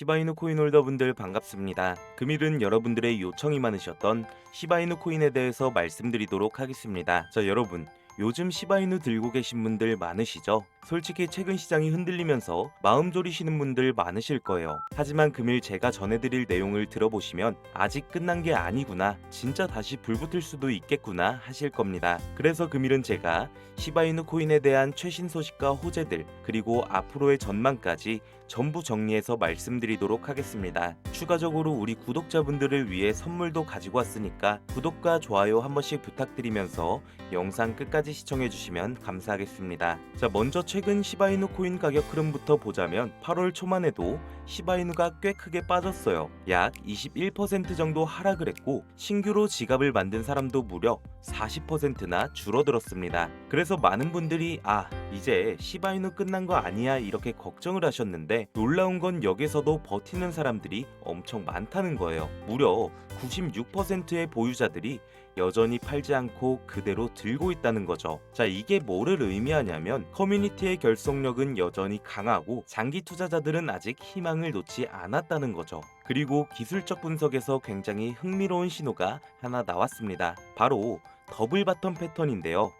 시바이누 코인 홀더분들 반갑습니다. 금일은 여러분들의 요청이 많으셨던 시바이누 코인에 대해서 말씀드리도록 하겠습니다. 자, 여러분. 요즘 시바이누 들고 계신 분들 많으시죠? 솔직히 최근 시장이 흔들리면서 마음 졸이시는 분들 많으실 거예요. 하지만 금일 제가 전해드릴 내용을 들어보시면 아직 끝난 게 아니구나, 진짜 다시 불붙을 수도 있겠구나 하실 겁니다. 그래서 금일은 제가 시바이누 코인에 대한 최신 소식과 호재들, 그리고 앞으로의 전망까지 전부 정리해서 말씀드리도록 하겠습니다. 추가적으로 우리 구독자분들을 위해 선물도 가지고 왔으니까 구독과 좋아요 한 번씩 부탁드리면서 영상 끝까지 시청해주시면 감사하겠습니다. 자, 먼저 최근 시바이누 코인 가격 흐름부터 보자면 8월 초만 해도 시바이누가 꽤 크게 빠졌어요. 약 21% 정도 하락을 했고 신규로 지갑을 만든 사람도 무려 40%나 줄어들었습니다. 그래서 많은 분들이 아 이제 시바이누 끝난 거 아니야 이렇게 걱정을 하셨는데 놀라운 건 여기서도 버티는 사람들이 엄청 많다는 거예요. 무려 96%의 보유자들이 여전히 팔지 않고 그대로 들고 있다는 거죠. 자, 이게 뭐를 의미하냐면 커뮤니티의 결속력은 여전히 강하고 장기 투자자들은 아직 희망을 놓지 않았다는 거죠. 그리고 기술적 분석에서 굉장히 흥미로운 신호가 하나 나왔습니다. 바로 더블 바텀 패턴인데요.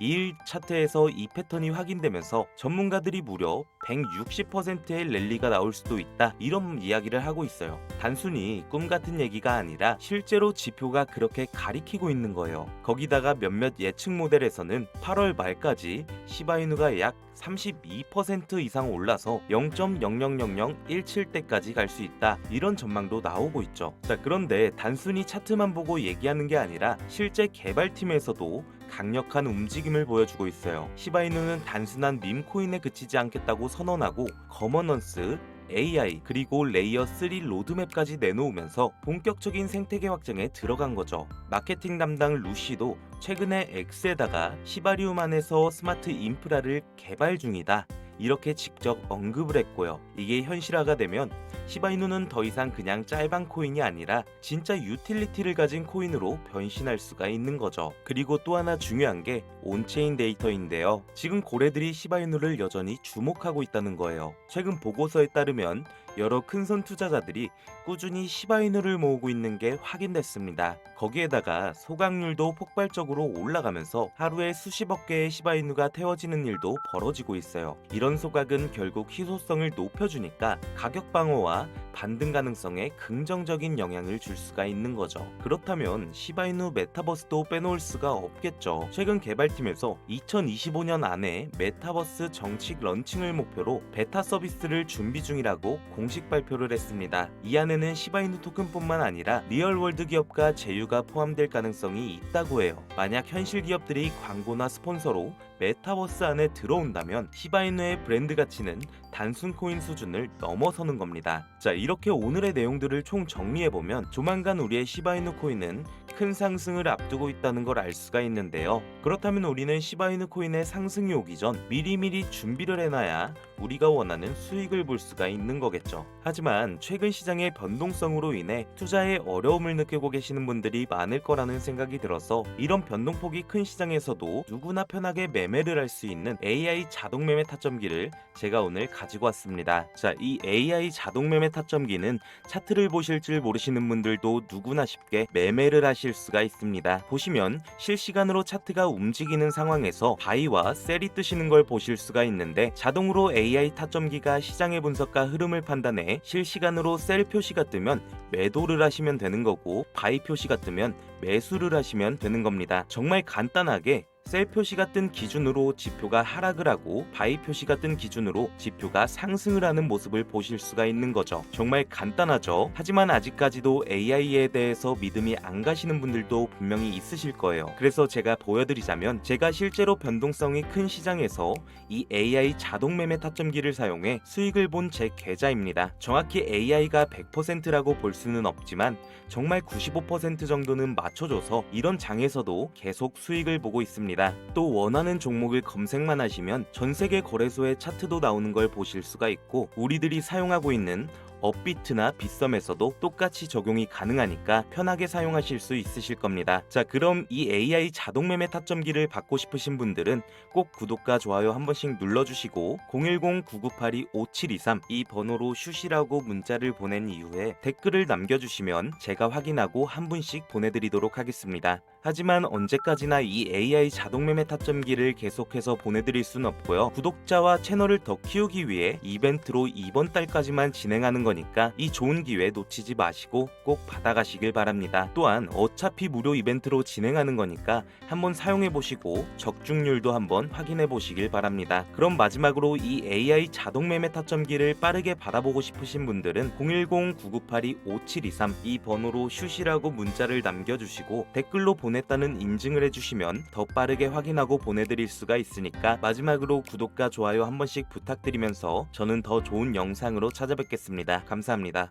2일 차트에서 이 패턴이 확인되면서 전문가들이 무려 160%의 랠리가 나올 수도 있다 이런 이야기를 하고 있어요. 단순히 꿈 같은 얘기가 아니라 실제로 지표가 그렇게 가리키고 있는 거예요. 거기다가 몇몇 예측 모델에서는 8월 말까지 시바이누가 약 32% 이상 올라서 0.000017대까지 갈 수 있다 이런 전망도 나오고 있죠. 자 그런데 단순히 차트만 보고 얘기하는 게 아니라 실제 개발팀에서도 강력한 움직임을 보여주고 있어요. 시바이누는 단순한 밈코인에 그치지 않겠다고 선언하고 거머넌스, AI 그리고 레이어 3 로드맵까지 내놓으면서 본격적인 생태계 확장에 들어간 거죠. 마케팅 담당 루시도 최근에 X에다가 시바리움 안에서 스마트 인프라를 개발 중이다. 이렇게 직접 언급을 했고요. 이게 현실화가 되면 시바이누는 더 이상 그냥 짤방 코인이 아니라 진짜 유틸리티를 가진 코인으로 변신할 수가 있는 거죠. 그리고 또 하나 중요한 게 온체인 데이터인데요. 지금 고래들이 시바이누를 여전히 주목하고 있다는 거예요. 최근 보고서에 따르면 여러 큰손 투자자들이 꾸준히 시바이누를 모으고 있는 게 확인됐습니다. 거기에다가 소각률도 폭발적으로 올라가면서 하루에 수십억 개의 시바이누가 태워지는 일도 벌어지고 있어요. 이런 소각은 결국 희소성을 높여주니까 가격 방어와 반등 가능성에 긍정적인 영향을 줄 수가 있는 거죠. 그렇다면 시바이누 메타버스도 빼놓을 수가 없겠죠. 최근 개발팀에서 2025년 안에 메타버스 정식 런칭을 목표로 베타 서비스를 준비 중이라고 공식 발표를 했습니다. 이 안에는 시바이누 토큰뿐만 아니라 리얼월드 기업과 제휴가 포함될 가능성이 있다고 해요. 만약 현실 기업들이 광고나 스폰서로 메타버스 안에 들어온다면 시바이누의 브랜드 가치는 단순 코인 수준을 넘어서는 겁니다. 자, 이렇게 오늘의 내용들을 총 정리해보면 조만간 우리의 시바이누 코인은 큰 상승을 앞두고 있다는 걸 알 수가 있는데요. 그렇다면 우리는 시바이누 코인의 상승이 오기 전 미리미리 준비를 해놔야 우리가 원하는 수익을 볼 수가 있는 거겠죠. 하지만 최근 시장의 변동성으로 인해 투자에 어려움을 느끼고 계시는 분들이 많을 거라는 생각이 들어서 이런 변동폭이 큰 시장에서도 누구나 편하게 매매를 할 수 있는 AI 자동 매매 타점기를 제가 오늘 가지고 왔습니다. 자, 이 AI 자동 매매 타점기는 차트를 보실 줄 모르시는 분들도 누구나 쉽게 매매를 하실 수가 있습니다. 보시면 실시간으로 차트가 움직이는 상황에서 바이와 셀이 뜨시는 걸 보실 수가 있는데 자동으로 AI 타점기가 시장의 분석과 흐름을 판단해 실시간으로 셀 표시가 뜨면 매도를 하시면 되는 거고 바이 표시가 뜨면 매수를 하시면 되는 겁니다. 정말 간단하게 셀 표시가 뜬 기준으로 지표가 하락을 하고 바이 표시가 뜬 기준으로 지표가 상승을 하는 모습을 보실 수가 있는 거죠. 정말 간단하죠. 하지만 아직까지도 AI에 대해서 믿음이 안 가시는 분들도 분명히 있으실 거예요. 그래서 제가 보여드리자면 제가 실제로 변동성이 큰 시장에서 이 AI 자동 매매 타점기를 사용해 수익을 본 제 계좌입니다. 정확히 AI가 100%라고 볼 수는 없지만 정말 95% 정도는 맞춰줘서 이런 장에서도 계속 수익을 보고 있습니다. 또 원하는 종목을 검색만 하시면 전 세계 거래소의 차트도 나오는 걸 보실 수가 있고 우리들이 사용하고 있는 업비트나 빗썸에서도 똑같이 적용이 가능하니까 편하게 사용하실 수 있으실 겁니다. 자, 그럼 이 AI 자동 매매 타점기를 받고 싶으신 분들은 꼭 구독과 좋아요 한 번씩 눌러주시고 010-9982-5723 이 번호로 슈시라고 문자를 보낸 이후에 댓글을 남겨주시면 제가 확인하고 한 분씩 보내드리도록 하겠습니다. 하지만 언제까지나 이 AI 자동 매매 타점기를 계속해서 보내드릴 순 없고요. 구독자와 채널을 더 키우기 위해 이벤트로 이번 달까지만 진행하는 거니까 이 좋은 기회 놓치지 마시고 꼭 받아가시길 바랍니다. 또한 어차피 무료 이벤트로 진행하는 거니까 한번 사용해 보시고 적중률도 한번 확인해 보시길 바랍니다. 그럼 마지막으로 이 AI 자동 매매 타점기를 빠르게 받아보고 싶으신 분들은 010-9982-5723 이 번호로 슈시라고 문자를 남겨주시고 댓글로 보냈다는 인증을 해주시면 더 빠르게 확인하고 보내드릴 수가 있으니까 마지막으로 구독과 좋아요 한 번씩 부탁드리면서 저는 더 좋은 영상으로 찾아뵙겠습니다. 감사합니다.